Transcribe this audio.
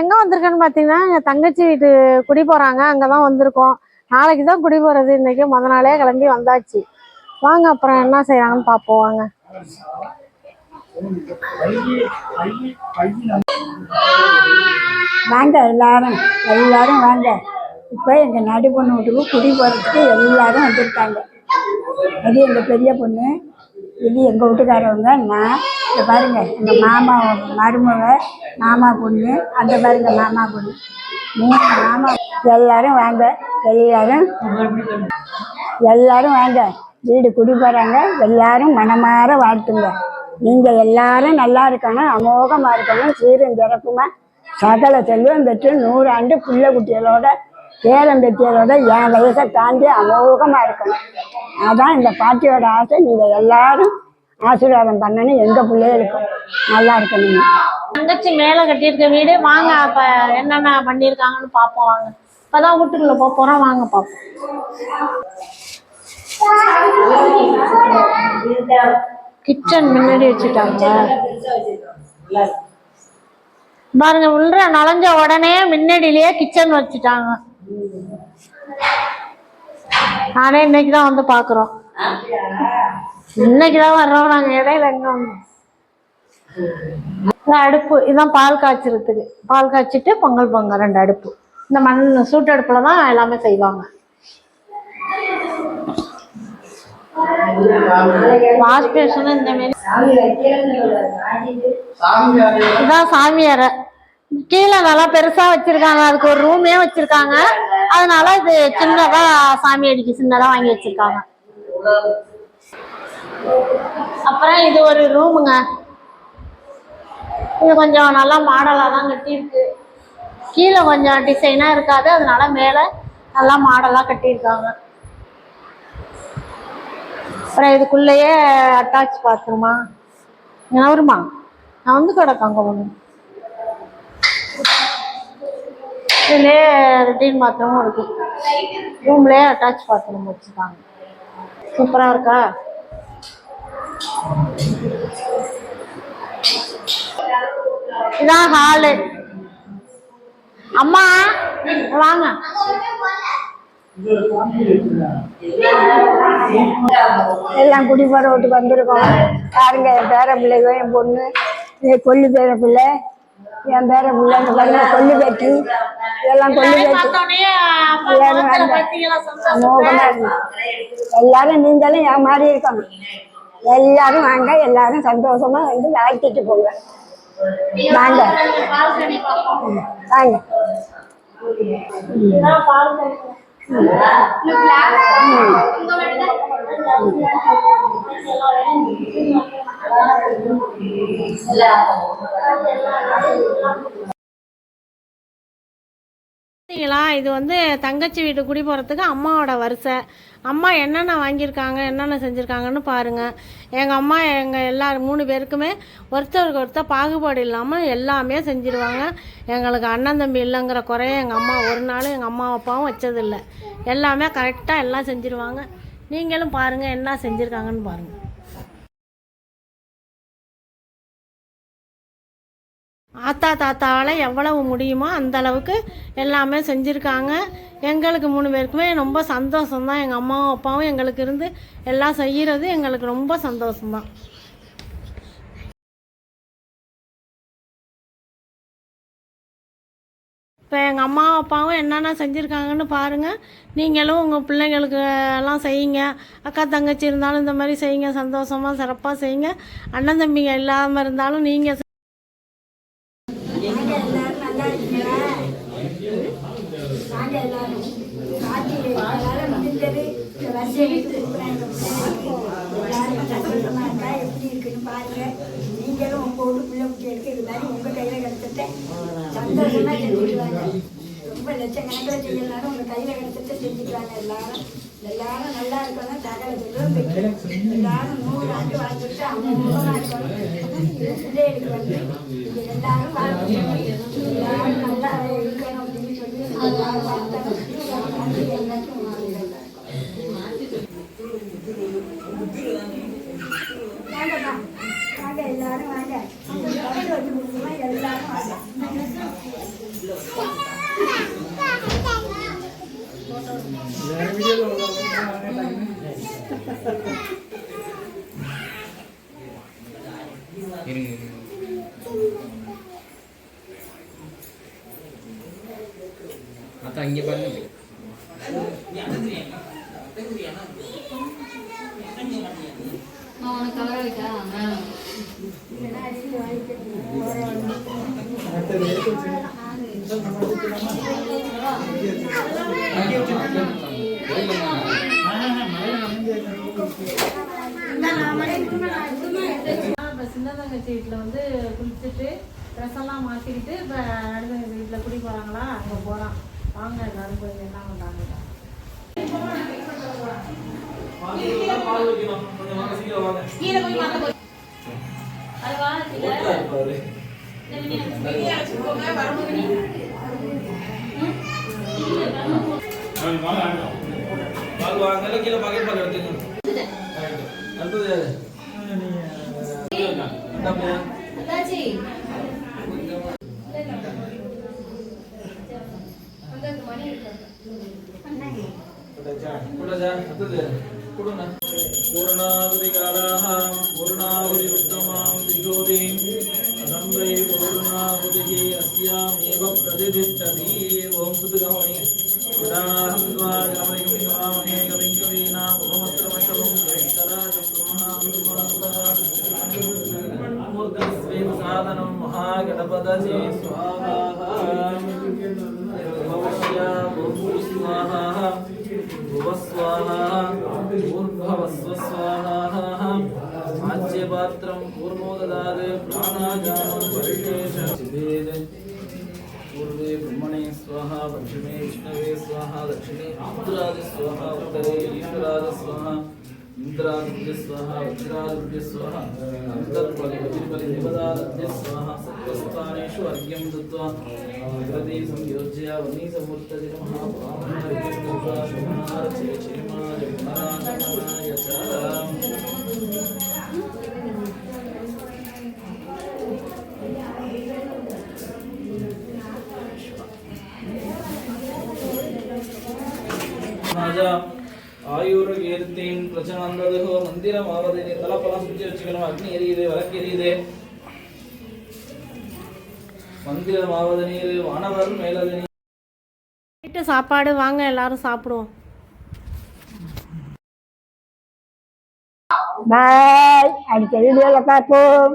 எங்க வந்திருக்கேன்னு பாத்தீங்கன்னா எங்க தங்கச்சி வீட்டு குடி போறாங்க. அங்கதான் வந்திருக்கோம். நாளைக்கு தான் குடி போறது. இன்னைக்கு முத நாளே கிளம்பி வந்தாச்சு. வாங்க அப்புறம் என்ன செய்யறாங்கன்னு பாப்போம். வாங்க. வாங்க எல்லாரும். எல்லாரும் வாங்க. இப்போ எங்கள் நடு பொண்ணு வீட்டுக்கு குடி போகிறதுக்கு எல்லாரும் வந்திருக்காங்க. இது எங்கள் பெரிய பொண்ணு இது எங்கள் வீட்டுக்காரவங்க நான் இந்த பாருங்க எங்கள் மாமா மருமக மாமா பொண்ணு அந்த பாருங்க மாமா பொண்ணு. மூணு மாமா எல்லாரும் வாங்க எல்லாரும் எல்லாரும் வாங்க. வீடு குடி போகிறாங்க எல்லாரும் மனமாற வாழ்த்துங்க. நீங்கள் எல்லாரும் நல்லா இருக்கணும் அமோகமாக இருக்கணும் சீரும் சிறப்புமா. சகல செல்வம் பெற்று நூறு ஆண்டு பிள்ளை குட்டிகளோட பேரம் பெற்றியதோட என் வயசை தாண்டி அமோகமாக இருக்கணும். அதான் இந்த பாட்டியோட ஆசை. நீங்கள் எல்லாரும் ஆசீர்வாதம் பண்ணணும் எங்கள் பிள்ளைகளுக்கும் நல்லா இருக்கணும். தங்கச்சி மேல கட்டியிருக்க வீடு வாங்க அப்ப என்னென்ன பண்ணிருக்காங்கன்னு பாப்போம் வாங்க. இப்பதான் வீட்டுக்குள்ள போக போறோம் வாங்க பாப்போம் கிச்சன் முன்னாடி வச்சுட்டாங்க. பாருங்க உள்ள நுழைஞ்ச உடனே முன்னாடியிலேயே கிச்சன் வச்சுட்டாங்க. நானே இன்னைக்கு தான் வந்து பாக்குறோம் இன்னைக்குதான் வர்றோம். நாங்க இடையில எங்க வந்தோம்? அடுப்பு இதான் பால் காய்ச்சறதுக்கு. பால் காய்ச்சிட்டு பொங்கல் பொங்க ரெண்டு அடுப்பு. இந்த மண் சூட்டு அடுப்புல தான் எல்லாமே செய்வாங்க. வாஷ் இந்த மாதிரி இதான் சாமியார கீழே நல்லா பெருசா வச்சிருக்காங்க. அதுக்கு ஒரு ரூமே வச்சிருக்காங்க. அதனால இது சின்னதா சாமி அடிக்கு சின்னதா வாங்கி வச்சிருக்காங்க. அப்புறம் இது ஒரு ரூமுங்க. இது கொஞ்சம் நல்லா மாடலாக தான் கட்டியிருக்கு. கீழே கொஞ்சம் டிசைனாக இருக்காது அதனால மேலே நல்லா மாடலாக கட்டியிருக்காங்க. அப்புறம் இதுக்குள்ளேயே அட்டாச் பாத்ரூமா நவருமா நான் வந்து கிடக்காங்க ஒன்று இதுலேயே ரொட்டீன் பாத்ரூமும் இருக்கு. ரூம்லேயே அட்டாச் பாத்ரூம் வச்சுருக்காங்க. சூப்பராக இருக்கா? இதான் ஹாலு அம்மா வாங்க. எல்லாம் குடி போகிற வீட்டுக்கு வந்திருக்கோம். பாருங்க என் பேர பிள்ளைங்க என் பொண்ணு. என் கொல்லு பேர பிள்ளை. என் பேர பிள்ளை பாருங்க கொல்லு பேட்டி எல்லாம் கொல்லு பேட்டி அமோகமா இருக்கு எல்லாரும் நீங்களும் என் மாதிரி இருக்கணும் எல்லாரும் வாங்க எல்லாரும் சந்தோஷமா வந்து வாழ்த்திட்டு போங்க. வாங்க. வாங்க. பார்த்தீங்களா இது வந்து தங்கச்சி வீட்டு குடி போகிறதுக்கு அம்மாவோட வரிசை. அம்மா என்னென்ன வாங்கியிருக்காங்க என்னென்ன செஞ்சுருக்காங்கன்னு பாருங்கள் எங்கள் அம்மா எங்கள் எல்லாரும் மூணு பேருக்குமே ஒருத்தருக்கு ஒருத்தர் பாகுபாடு இல்லாமல் எல்லாமே செஞ்சிருவாங்க. எங்களுக்கு அண்ணன் தம்பி இல்லைங்கிற குறைய எங்கள் அம்மா ஒரு நாள் எங்கள் அம்மா அப்பாவும் வச்சதில்லை. எல்லாமே கரெக்டாக எல்லாம் செஞ்சுருவாங்க. நீங்களும் பாருங்கள் என்ன செஞ்சுருக்காங்கன்னு பாருங்கள் ஆத்தா தாத்தாவால் எவ்வளவு முடியுமோ அந்த அளவுக்கு எல்லாமே செஞ்சுருக்காங்க. எங்களுக்கு மூணு பேருக்குமே ரொம்ப சந்தோஷம்தான். எங்கள் அம்மாவும் அப்பாவும் எங்களுக்கு இருந்து எல்லாம் செய்கிறது எங்களுக்கு ரொம்ப சந்தோஷம்தான். இப்போ எங்கள் அம்மா அப்பாவும் என்னென்ன செஞ்சுருக்காங்கன்னு பாருங்கள் நீங்களும் உங்கள் பிள்ளைங்களுக்கு எல்லாம் செய்யுங்க. அக்கா தங்கச்சி இருந்தாலும் இந்த மாதிரி செய்யுங்க. சந்தோஷமாக சிறப்பாக செய்யுங்க. அண்ணன் தம்பிங்க இல்லாமல் இருந்தாலும் நீங்கள் நீங்களும் உங்க வீட்டு பிள்ளை குட்டிகளுக்கு இது மாதிரி உங்க கையில கிடைச்சிட்டு சந்தோஷமா செஞ்சுட்டு ரொம்ப லட்சக்கணக்கில் செய்யலாம் உங்க கையில கிடைச்சிட்டு செஞ்சுட்டு எல்லாரும் எல்லாரும் நல்லா இருக்கணும் தகவல் செல்வம் எல்லாரும் நூறு ஆண்டு வாழ்ந்துட்டு அமோகமா இருக்கணும் பிள்ளைகளுக்கு வந்து இது எல்லாரும் வாழ்க்கணும் எல்லாரும் நல்லா இருக்கணும் அப்படின்னு சொல்லி எல்லாரும் வாழ்த்தணும் எல்லாத்தையும் வாங்கம்மா வாங்க எல்லாரும் வாங்க அந்த பக்கத்துல வச்சு கொடுக்குமா எல்லாரும் வாங்க இருங்க இருங்க. அதான் இங்கே பாருங்க. உனக்கு கலர் வைக்கா இப்போ சின்ன தங்கச்சி வீட்டில் வந்து குளிச்சுட்டு ட்ரெஸ் எல்லாம் மாற்றிக்கிட்டு இப்போ நடுத்தங்கச்சி வீட்டில் குடி போகிறாங்களா அங்கே போகிறான் வாங்க. எல்லாரும் போய் என்ன பண்ணுறாங்க கீழே பாக்கெட் பால் எடுத்துங்க पूर्णाहुतिकालाहां पूर्णाहुतिमुत्तमां दिशोदिं रम्भे पूर्णाहुतिः अस्यामेव प्रतिष्ठति ॐ सुदगमये यदाहं त्वा गमयिं गवामहे कविं कवीनाम् उपमत्रमशलं మూర్తిస్వేం సాధనం మహాగణపదే స్వాహా. స్వాహా భువస్వాహా. ఊర్భవస్వస్వాహా ఆజ్యపాత్రం కూర్మోదాద్ ప్రాణాగానం పూర్వే బ్రహ్మణే స్వాహ. పశ్చిమే విష్ణవే స్వాహ. దక్షిణే ఆంధ్రాది స్వాహ. ఉత్తరే ఈశ్వరాది స్వాహ. विष्णवे स्वाहा दक्षिणे रुद्राज स्वाहा उत्तरे ईश्वराज स्वाहा इन्द्रादित्य स्वाहा वज्रादित्य स्वाहा अन्तर्बलि वज्रबलि देवदादित्य ஆயுர்கீர்த்தின் பிரச்சனை வந்ததுகோ மந்திரம் ஆவது தலைப்பெல்லாம் சுற்றி வச்சுக்கணும். அக்னி எரியுது விளக்கு எரியுது. மந்திரம் ஆவது நீர் வானவர் மேலது நீர் சாப்பாடு வாங்க எல்லாரும் சாப்பிடுவோம். பாய் அடுத்த வீடியோவில் பார்ப்போம்.